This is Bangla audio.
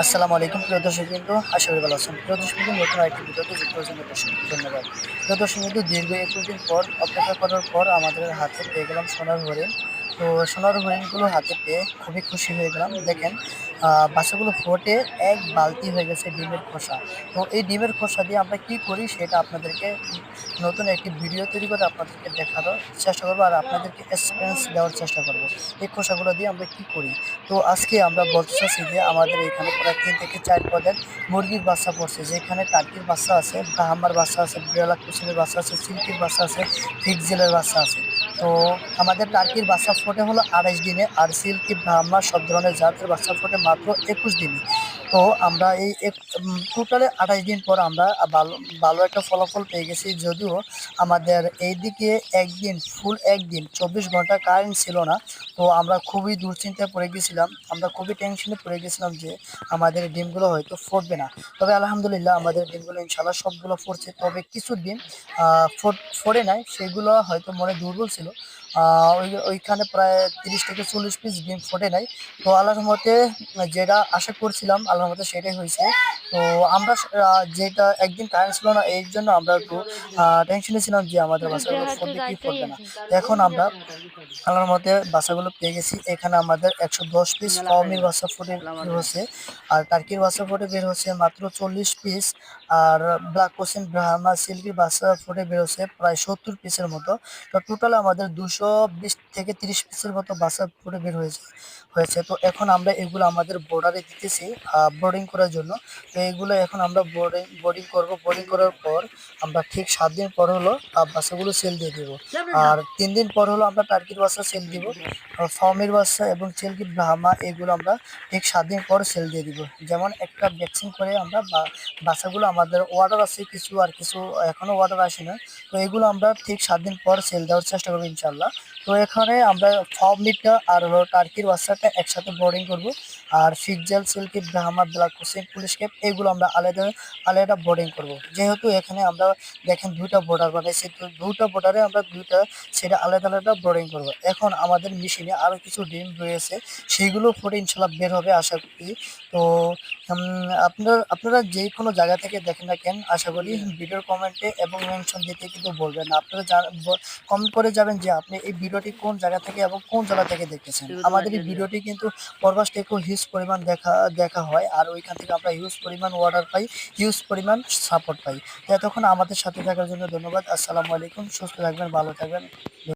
আসসালামু আলাইকুম, প্রিয় দর্শক বিন্দু আশা করি ভালো আছেন। প্রিয় দর্শক বিন্দু নতুন আরেকটি ভিডিওতে যুক্ত জন্য দর্শক। ধন্যবাদ। প্রিয় দর্শক বিন্দু দীর্ঘ একুশ দিন পর অপেক্ষা করার পর আমাদের হাতে পেয়ে গেলাম সোনার হরিণ। তো সোনার হরিণগুলো হাতে পেয়ে খুবই খুশি হয়ে গেলাম। দেখেন বাচ্চাগুলো ফোটে, এক বালতি হয়ে গেছে ডিমের খোসা। তো এই ডিমের খোসা দিয়ে আমরা কি করি সেটা আপনাদেরকে নতুন একটি ভিডিও তৈরি করে আপনাদেরকে দেখানোর চেষ্টা করব আর আপনাদেরকে এক্সপিরিয়েন্স দেওয়ার চেষ্টা করব এই খোসাগুলো দিয়ে আমরা কি করি। তো আজকে আমরা বলতে চাচ্ছি যে আমাদের এখানে প্রায় তিন থেকে চার পদের মুরগির বাচ্চা পড়ছে। যেখানে টার্কির বাচ্চা আছে, ব্রাহ্মার বাচ্চা আছে বিড়ালা কুসিনের বাচ্চা আছে, সিল্কির বাচ্চা আছে, ফিক্সেলের বাচ্চা আছে। তো আমাদের টার্কির বাচ্চা ফোটে হলো আড়াইশ দিনে আর সিল্কি ব্রাহ্মা সব ধরনের জাতের বাচ্চা ফোটে মাত্র একুশ দিনে। তো আমরা এই টোটালে আঠাশ দিন পর আমরা ভালো ভালো একটা ফলাফল পেয়ে গেছি। যদিও আমাদের এইদিকে একদিন ফুল একদিন, চব্বিশ ঘণ্টা কারেন্ট ছিল না। তো আমরা খুবই দুশ্চিন্তায় পড়ে গেছিলাম। আমরা খুবই টেনশনে পড়ে গেছিলাম যে আমাদের ডিমগুলো হয়তো ফুটবে না। তবে আলহামদুলিল্লাহ আমাদের ডিমগুলো ইনশাল্লাহ সবগুলো ফুটছে। তবে কিছু ডিম ফোট- ফোড়ে নাই। সেগুলো হয়তো মনে দুর্বল ছিল। ওই ওইখানে প্রায় তিরিশ থেকে চল্লিশ পিস ডিম ফোটে নাই। তো আল্লাহর মতে যেটা আশা করছিলাম আল্লাহর মতে সেটাই হয়েছে। তো আমরা যেটা একদিন কারেন্ট ছিল না এই জন্য আমরা একটু টেনশনে ছিলাম যে আমাদের বাচ্চাগুলো ফুটবে কি ফুটবে না। এখন আমরা আল্লাহর মতে বাচ্চাগুলো পেয়ে গেছি। এখানে আমাদের একশো দশ পিস ফাউমির বাচ্চা ফুটে বের হচ্ছে। আর টার্কির বাসা ফুটে বের হচ্ছে মাত্র চল্লিশ পিস আর ব্ল্যাক কোসিন ব্রাহ্মা সিল্কির বাচ্চা ফুটে বের হচ্ছে প্রায় সত্তর পিসের মতো। তো টোটাল আমাদের দুশো বিশ থেকে তিরিশ পিসের মতো বাসা ফুটে বের হয়েছে হয়েছে। তো এখন আমরা এগুলো আমাদের বোর্ডারে দিতেছি বোর্ডিং করার জন্য। তো এগুলো এখন আমরা বোর্ডিং বোর্ডিং করব। বোর্ডিং করার পর আমরা ঠিক সাত দিন পর হলো বাচ্চাগুলো সেল দিয়ে দেবো। আর তিন দিন পর হলো আমরা টার্কির বাসা সেল দিব ফর্মের বাচ্চা এবং সিল্কি ব্রাহ্মা এগুলো আমরা ঠিক সাত দিন পর সেল দিয়ে দিব। যেমন একটা ভ্যাকসিন করে আমরা বা- বাচ্চাগুলো আমাদের অর্ডার আছে কিছু আর কিছু এখনও অর্ডার আসে না। তো এগুলো আমরা ঠিক সাত দিন পর সেল দেওয়ার চেষ্টা করব ইনশাল্লাহ তো এখানে আমরা ফর্ম ফর্মিটটা আর হলো টার্কির বাচ্চাটা একসাথে বোর্ডিং করব। আর frizzle silkie Brahma black Cochin Polish cap, এগুলো আমরা আলাদা আলাদা বোর্ডিং করব। যেহেতু এখানে আমরা দেখেন দুইটা বর্ডার বানাইছি তো দুইটা বর্ডারে আমরা দুইটা, সেটা আলাদা আলাদা বোর্ডিং করব। এখন আমাদের মেশিনে আরও কিছু ডিম রয়েছে সেইগুলো ফুটে ইনশাল্লাহ বের হবে, আশা করি। তো আপনারা আপনারা যে কোনো জায়গা থেকে দেখেন না কেন, আশা করি ভিডিওর কমেন্টে এবং মেনশন দিতে কিন্তু বলবেন আপনারা কমেন্ট করে যাবেন যে আপনি এই ভিডিওটি কোন জায়গা থেকে এবং কোন জায়গা থেকে দেখতেছেন আমাদের এই ভিডিওটি কিন্তু প্রবাস থেকেও হিউজ পরিমাণ দেখা দেখা হয় আর ওইখান থেকে আমরা হিউজ পরিমাণ অর্ডার পাই হিউজ পরিমাণ সাপোর্ট পাই। তো এতক্ষণ আমাদের সাথে থাকার জন্য ধন্যবাদ। আসসালামু আলাইকুম সুস্থ থাকবেন ভালো থাকবেন।